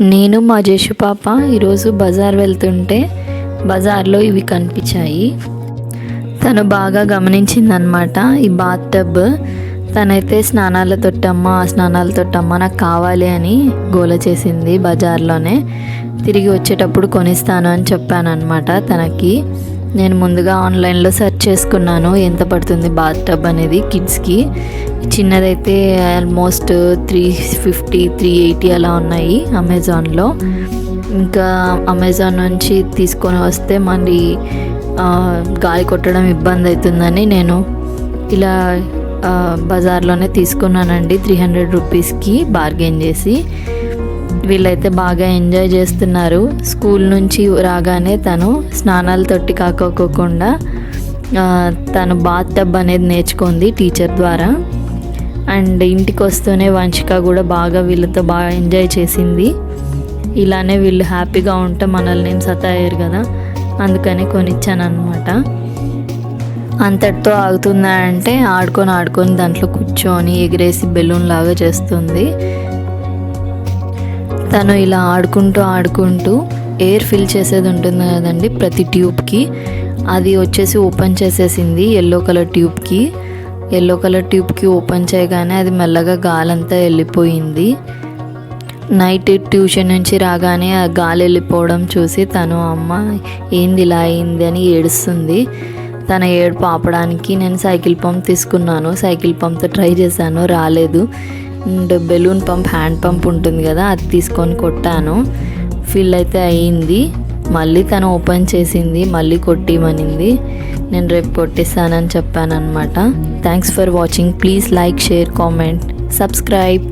నేను మా జేషు పాప ఈరోజు బజార్ వెళ్తుంటే బజార్లో ఇవి కనిపించాయి. తను బాగా గమనించిందనమాట ఈ బాత్ టబ్. తనైతే స్నానాల తొట్టమ్మ ఆ స్నానాల తొట్టమ్మ నాకు కావాలి అని గోల చేసింది బజార్లోనే. తిరిగి వచ్చేటప్పుడు కొనిస్తాను అని చెప్పాను అనమాట తనకి. నేను ముందుగా ఆన్లైన్లో సెర్చ్ చేసుకున్నాను ఎంత పడుతుంది బాత్ టబ్ అనేది కిడ్స్కి. చిన్నదైతే almost three fifty three eighty అలా ఉన్నాయి అమెజాన్లో. ఇంకా అమెజాన్ నుంచి తీసుకొని వస్తే మళ్ళీ గాలి కొట్టడం ఇబ్బంది అవుతుందని నేను ఇలా బజార్లోనే తీసుకున్నానండి. త్రీ హండ్రెడ్ రూపీస్కి బార్గెన్ చేసి. వీళ్ళైతే బాగా ఎంజాయ్ చేస్తున్నారు. స్కూల్ నుంచి రాగానే తను స్నానాలు తొట్టి కాకోకుండా తను బాత్ టబ్ అనేది నేర్చుకుంది టీచర్ ద్వారా. అండ్ ఇంటికి వస్తూనే వంశిక కూడా బాగా వీళ్ళతో బాగా ఎంజాయ్ చేసింది. ఇలానే వీళ్ళు హ్యాపీగా ఉంటే మనల్ని ఏం సతాయారు కదా. అందుకని కొనిచ్చాను అనమాట అంతటితో ఆగుతుందా అంటే ఆడుకొని ఆడుకొని దాంట్లో కూర్చొని ఎగిరేసి బెలూన్ లాగా చేస్తుంది. తను ఇలా ఆడుకుంటూ ఆడుకుంటూ ఎయిర్ ఫిల్ చేసేది ఉంటుంది కదండి ప్రతి ట్యూబ్కి అది వచ్చేసి ఓపెన్ చేసేసింది ఎల్లో కలర్ ట్యూబ్కి ఎల్లో కలర్ ట్యూబ్కి ఓపెన్ చేయగానే అది మెల్లగా గాలంతా వెళ్ళిపోయింది. నైట్ ట్యూషన్ నుంచి రాగానే ఆ గాలి వెళ్ళిపోవడం చూసి తను అమ్మ ఏంది ఇలా అయింది? అని ఏడుస్తుంది. తన ఏడుపు ఆపడానికి నేను సైకిల్ పంప్ తీసుకున్నాను. సైకిల్ పంప్తో ట్రై చేశాను రాలేదు. And balloon pump hand pump ఉంటుంది కదా అది తీసుకొని కొట్టాను. ఫిల్ అయితే అయ్యింది మళ్ళీ తను ఓపెన్ చేసింది మళ్ళీ కొట్టిమనింది. నేను రేపు కొట్టిస్తానని చెప్పాను అనమాట thanks for watching please like share comment subscribe